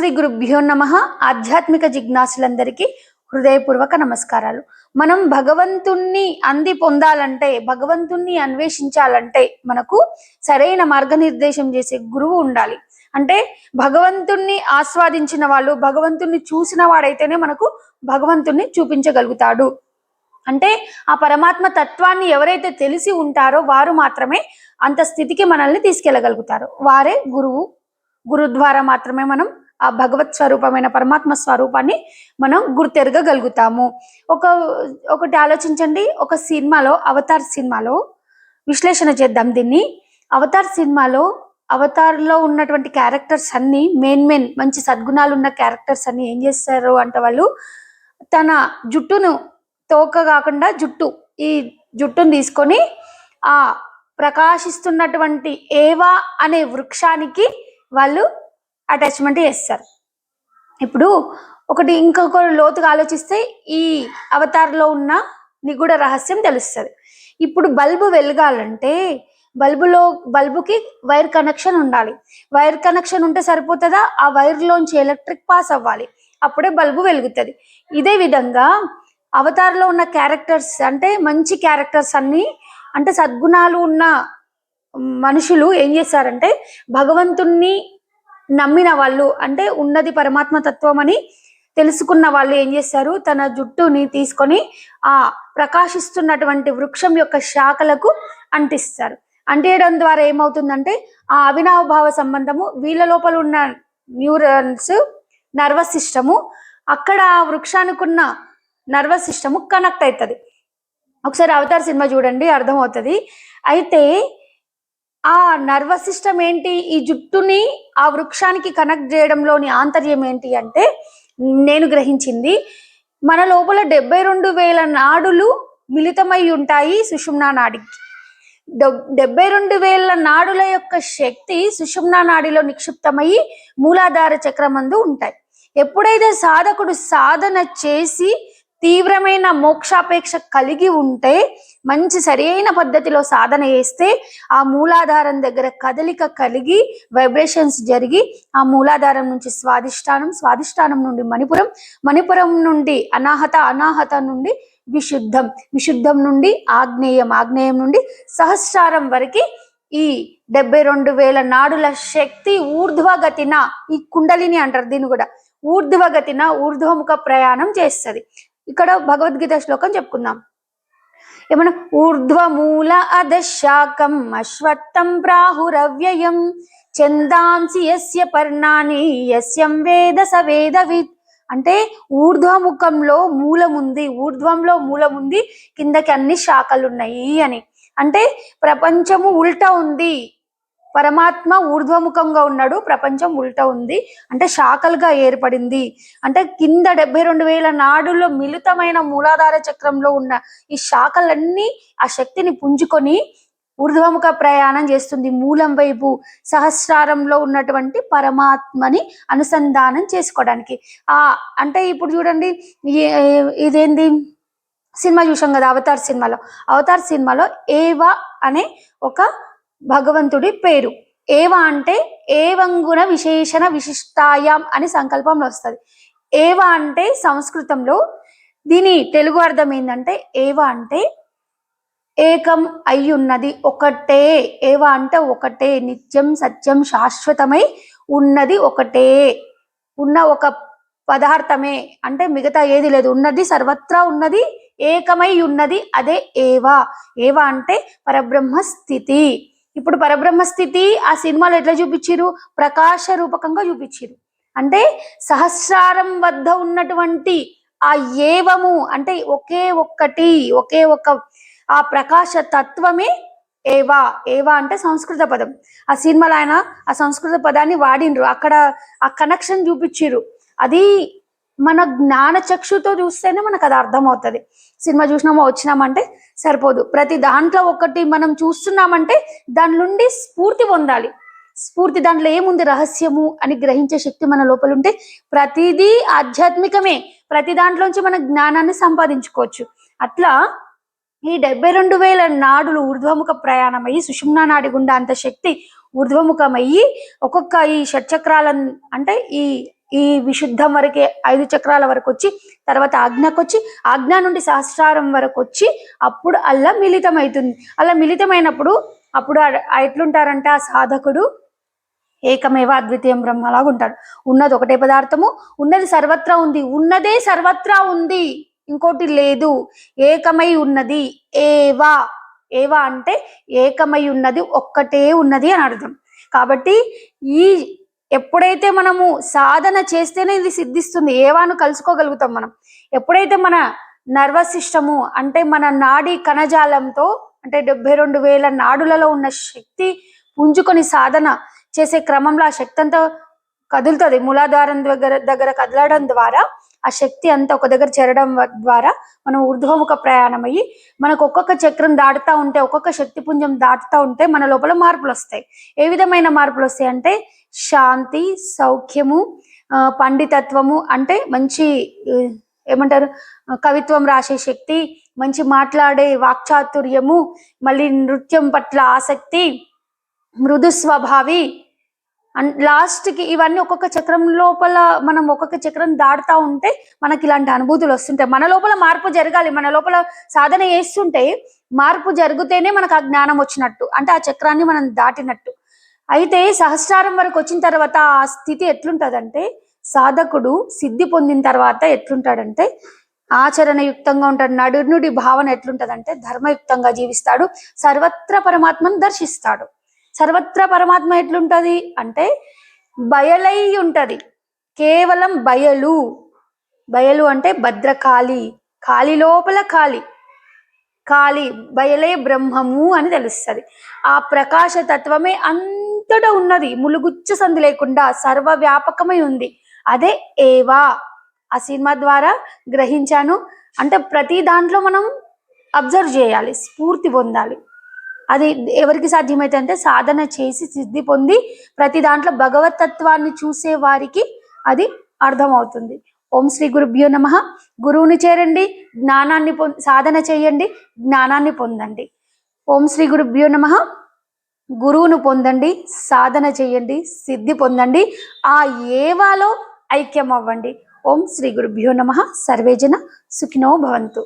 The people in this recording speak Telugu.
శ్రీ గురుభ్యో నమ. ఆధ్యాత్మిక జిజ్ఞాసులందరికీ హృదయపూర్వక నమస్కారాలు. మనం భగవంతుణ్ణి అంది పొందాలంటే భగవంతుణ్ణి అన్వేషించాలంటే మనకు సరైన మార్గనిర్దేశం చేసే గురువు ఉండాలి. అంటే భగవంతుణ్ణి ఆస్వాదించిన వాళ్ళు భగవంతుణ్ణి చూసిన వాడైతేనే మనకు భగవంతుణ్ణి చూపించగలుగుతాడు. అంటే ఆ పరమాత్మ తత్వాన్ని ఎవరైతే తెలిసి ఉంటారో వారు మాత్రమే అంత స్థితికి మనల్ని తీసుకెళ్ళగలుగుతారు. వారే గురువు. గురు ద్వారా మాత్రమే మనం ఆ భగవత్ స్వరూపమైన పరమాత్మ స్వరూపాన్ని మనం గుర్తెరగగలుగుతాము. ఒక ఒకటి ఆలోచించండి. ఒక సినిమాలో అవతార్ సినిమాలో విశ్లేషణ చేద్దాం దీన్ని. అవతార్ సినిమాలో అవతార్లో ఉన్నటువంటి క్యారెక్టర్స్ అన్ని మెయిన్ మెయిన్ మంచి సద్గుణాలు ఉన్న క్యారెక్టర్స్ అన్ని ఏం చేస్తారు అంటే వాళ్ళు తన జుట్టును తోక కాకుండా జుట్టు ఈ జుట్టును తీసుకొని ఆ ప్రకాశిస్తున్నటువంటి ఏవా అనే వృక్షానికి వాళ్ళు అటాచ్మెంట్ చేస్తారు. ఇప్పుడు ఒకటి ఇంకొక లోతుగా ఆలోచిస్తే ఈ అవతార్లో ఉన్న నిగూఢ రహస్యం తెలుస్తుంది. ఇప్పుడు బల్బు వెలగాలంటే బల్బులో బల్బుకి వైర్ కనెక్షన్ ఉండాలి. వైర్ కనెక్షన్ ఉంటే సరిపోతుందా? ఆ వైర్లోంచి ఎలక్ట్రిక్ పాస్ అవ్వాలి. అప్పుడే బల్బు వెలుగుతుంది. ఇదే విధంగా అవతార్లో ఉన్న క్యారెక్టర్స్ అంటే మంచి క్యారెక్టర్స్ అన్నీ అంటే సద్గుణాలు ఉన్న మనుషులు ఏం చేస్తారంటే భగవంతుణ్ణి నమ్మిన వాళ్ళు అంటే ఉన్నది పరమాత్మ తత్వం అని తెలుసుకున్న వాళ్ళు ఏం చేస్తారు? తన జుట్టుని తీసుకొని ఆ ప్రకాశిస్తున్నటువంటి వృక్షం యొక్క శాఖలకు అంటిస్తారు. అంటేయడం ద్వారా ఏమవుతుందంటే ఆ అవినావ భావ సంబంధము వీళ్ళ లోపల ఉన్న న్యూరన్స్ నర్వస్ సిస్టము అక్కడ ఆ వృక్షానికి ఉన్న నర్వస్ సిస్టము కనెక్ట్ అవుతుంది. ఒకసారి అవతార్ సినిమా చూడండి అర్థమవుతుంది. అయితే ఆ నర్వస్ సిస్టమ్ ఏంటి? ఈ జుట్టుని ఆ వృక్షానికి కనెక్ట్ చేయడంలోని ఆంతర్యం ఏంటి అంటే నేను గ్రహించింది మన లోపల డెబ్బై రెండు వేల నాడులు మిళితమై ఉంటాయి సుషుమ్నా నాడికి. డెబ్బై రెండు వేల నాడుల యొక్క శక్తి సుషుమ్నా నాడిలో నిక్షిప్తమయ్యి మూలాధార చక్రమందు ఉంటాయి. ఎప్పుడైతే సాధకుడు సాధన చేసి తీవ్రమైన మోక్షాపేక్ష కలిగి ఉంటే మంచి సరైన పద్ధతిలో సాధన చేస్తే ఆ మూలాధారం దగ్గర కదలిక కలిగి వైబ్రేషన్స్ జరిగి ఆ మూలాధారం నుంచి స్వాదిష్టానం స్వాదిష్టానం నుండి మణిపురం మణిపురం నుండి అనాహత అనాహత నుండి విశుద్ధం విశుద్ధం నుండి ఆగ్నేయం ఆగ్నేయం నుండి సహస్రారం వరకు ఈ డెబ్బై రెండు వేల నాడుల శక్తి ఊర్ధ్వగతిన ఈ కుండలిని అంటారు దీన్ని కూడా. ఊర్ధ్వగతిన ఊర్ధ్వముఖ ప్రయాణం చేస్తుంది. ఇక్కడ భగవద్గీత శ్లోకం చెప్పుకుందాం. ఏమన్నా? ఊర్ధ్వమూల అధశాకం అశ్వత్థం ప్రాహురవ్యయం చందాంసి యస్య పర్ణాని యస్యం వేద స వేదవిత్. అంటే ఊర్ధ్వముఖంలో మూలముంది ఊర్ధ్వంలో మూలముంది కిందకి అన్ని శాఖలు ఉన్నాయి అని. అంటే ప్రపంచము ఉల్టా ఉంది. పరమాత్మ ఊర్ధ్వముఖంగా ఉన్నాడు ప్రపంచం ఉల్టా ఉంది. అంటే శాఖలుగా ఏర్పడింది. అంటే కింద డెబ్బై రెండు వేల నాడులో మిళితమైన మూలాధార చక్రంలో ఉన్న ఈ శాఖలన్నీ ఆ శక్తిని పుంజుకొని ఊర్ధ్వముఖ ప్రయాణం చేస్తుంది. మూలం వైపు సహస్రారంలో ఉన్నటువంటి పరమాత్మని అనుసంధానం చేసుకోవడానికి. ఆ అంటే ఇప్పుడు చూడండి ఇదేంది? సినిమా చూసాం కదా అవతార్ సినిమాలో. అవతార్ సినిమాలో ఏవా అనే ఒక భగవంతుడి పేరు. ఏవ అంటే ఏవంగుణ విశేషణ విశిష్టాయాం అని సంకల్పంలో వస్తుంది. ఏవ అంటే సంస్కృతంలో దీని తెలుగు అర్థం ఏంటంటే ఏవ అంటే ఏకం అయి ఉన్నది ఒకటే. ఏవ అంటే ఒకటే. నిత్యం సత్యం శాశ్వతమై ఉన్నది ఒకటే. ఉన్న ఒక పదార్థమే. అంటే మిగతా ఏది లేదు. ఉన్నది సర్వత్రా ఉన్నది ఏకమై ఉన్నది అదే ఏవా. ఏవా అంటే పరబ్రహ్మ స్థితి. ఇప్పుడు పరబ్రహ్మ స్థితి ఆ సినిమాలో ఎట్లా చూపించారు ప్రకాశ రూపకంగా చూపించారు అంటే సహస్రారం వద్ద ఉన్నటువంటి ఆ ఏవము అంటే ఒకే ఒక్కటి ఒకే ఒక్క ఆ ప్రకాశ తత్వమే ఏవా ఏవా అంటే సంస్కృత పదం. ఆ సినిమాలో ఆయన ఆ సంస్కృత పదాన్ని వాడిండ్రు అక్కడ ఆ కనెక్షన్ చూపించారు అది మన జ్ఞాన చక్షుతో చూస్తేనే మనకు అది అర్థమవుతుంది. సినిమా చూసినామా వచ్చినామంటే సరిపోదు. ప్రతి దాంట్లో ఒకటి మనం చూస్తున్నామంటే దాని నుండి స్ఫూర్తి పొందాలి. స్ఫూర్తి దాంట్లో ఏముంది? రహస్యము అని గ్రహించే శక్తి మన లోపల ఉంటే ప్రతిదీ ఆధ్యాత్మికమే. ప్రతి దాంట్లోంచి మన జ్ఞానాన్ని సంపాదించుకోవచ్చు. అట్లా ఈ డెబ్బై రెండు వేల నాడులు ఊర్ధ్వముఖ ప్రయాణమయ్యి సుషుమ్నా నాడి గుండా అంత శక్తి ఊర్ధ్వముఖమయ్యి ఒక్కొక్క ఈ షట్చక్రాల అంటే ఈ ఈ విశుద్ధం వరకే ఐదు చక్రాల వరకు వచ్చి తర్వాత ఆజ్ఞకు వచ్చి ఆజ్ఞ నుండి సహస్రారం వరకు వచ్చి అప్పుడు అల్లా మిళితం అవుతుంది అలా మిళితమైనప్పుడు అప్పుడు ఎట్లుంటారంట ఆ ఎట్లుంటారంటే? ఆ సాధకుడు ఏకమేవ అద్వితీయం బ్రహ్మలాగా ఉంటాడు ఉన్నది ఒకటే పదార్థము ఉన్నది సర్వత్రా ఉంది. ఉన్నదే సర్వత్రా ఉంది. ఇంకోటి లేదు. ఏకమై ఉన్నది. ఏవా. ఏవా అంటే ఏకమై ఉన్నది ఒక్కటే ఉన్నది అని అర్థం. కాబట్టి ఈ ఎప్పుడైతే మనము సాధన చేస్తేనే ఇది సిద్ధిస్తుంది ఏవాను కలుసుకోగలుగుతాం మనం. ఎప్పుడైతే మన నర్వస్ సిస్టము అంటే మన నాడి కణజాలంతో అంటే డెబ్బై రెండు వేల నాడులలో ఉన్న శక్తి పుంజుకొని సాధన చేసే క్రమంలో ఆ శక్తి అంతా కదులుతుంది. మూలాధారం దగ్గర దగ్గర కదలడం ద్వారా ఆ శక్తి అంతా ఒక దగ్గర చేరడం ద్వారా మనం ఊర్ధ్వముఖ ప్రయాణం అయ్యి మనకు ఒక్కొక్క చక్రం దాటుతా ఉంటే ఒక్కొక్క శక్తి పుంజం దాటుతా ఉంటే మన లోపల మార్పులు వస్తాయి. ఏ విధమైన మార్పులు వస్తాయి అంటే శాంతి సౌఖ్యము పండితత్వము అంటే మంచి ఏమంటారు కవిత్వం రాసే శక్తి మంచి మాట్లాడే వాక్చాతుర్యము మళ్ళీ నృత్యం పట్ల ఆసక్తి మృదు స్వభావి అండ్ లాస్ట్కి ఇవన్నీ ఒక్కొక్క చక్రం లోపల మనం ఒక్కొక్క చక్రం దాటుతా ఉంటే మనకి ఇలాంటి అనుభూతులు వస్తుంటాయి. మన లోపల మార్పు జరగాలి. మన లోపల సాధన చేస్తుంటే మార్పు జరిగితేనే మనకు ఆ జ్ఞానం వచ్చినట్టు. అంటే ఆ చక్రాన్ని మనం దాటినట్టు. అయితే సహస్రారం వరకు వచ్చిన తర్వాత ఆ స్థితి ఎట్లుంటదంటే సాధకుడు సిద్ధి పొందిన తర్వాత ఎట్లుంటాడంటే ఆచరణయుక్తంగా ఉంటాడు. నడునుడి భావన ఎట్లుంటదంటే ధర్మయుక్తంగా జీవిస్తాడు. సర్వత్ర పరమాత్మను దర్శిస్తాడు. సర్వత్ర పరమాత్మ ఎట్లుంటది? అంటే బయలై ఉంటది కేవలం బయలు. బయలు అంటే భద్రకాళి. కాళి లోపల కాళి. కాళి బయలే బ్రహ్మము అని తెలుస్తుంది. ఆ ప్రకాశ తత్వమే అంతటా ఉన్నది. ములుగుచ్చ సంధి లేకుండా సర్వవ్యాపకమై ఉంది. అదే ఏవా. ఆ సినిమా ద్వారా గ్రహించాను. అంటే ప్రతి దాంట్లో మనం అబ్జర్వ్ చేయాలి. స్ఫూర్తి పొందాలి. అది ఎవరికి సాధ్యమైతే అంటే సాధన చేసి సిద్ధి పొంది ప్రతి దాంట్లో భగవతత్వాన్ని చూసే వారికి అది అర్థమవుతుంది. ఓం శ్రీ గురుభ్యో నమ. గురువుని చేరండి జ్ఞానాన్ని పొం సాధన చేయండి జ్ఞానాన్ని పొందండి. ఓం శ్రీ గురుభ్యో నమ. గురువును పొందండి సాధన చేయండి సిద్ధి పొందండి ఆ ఏవాలో ఐక్యం అవ్వండి ఓం శ్రీ గురుభ్యో నమ. సర్వేజన సుఖినో భవంతు.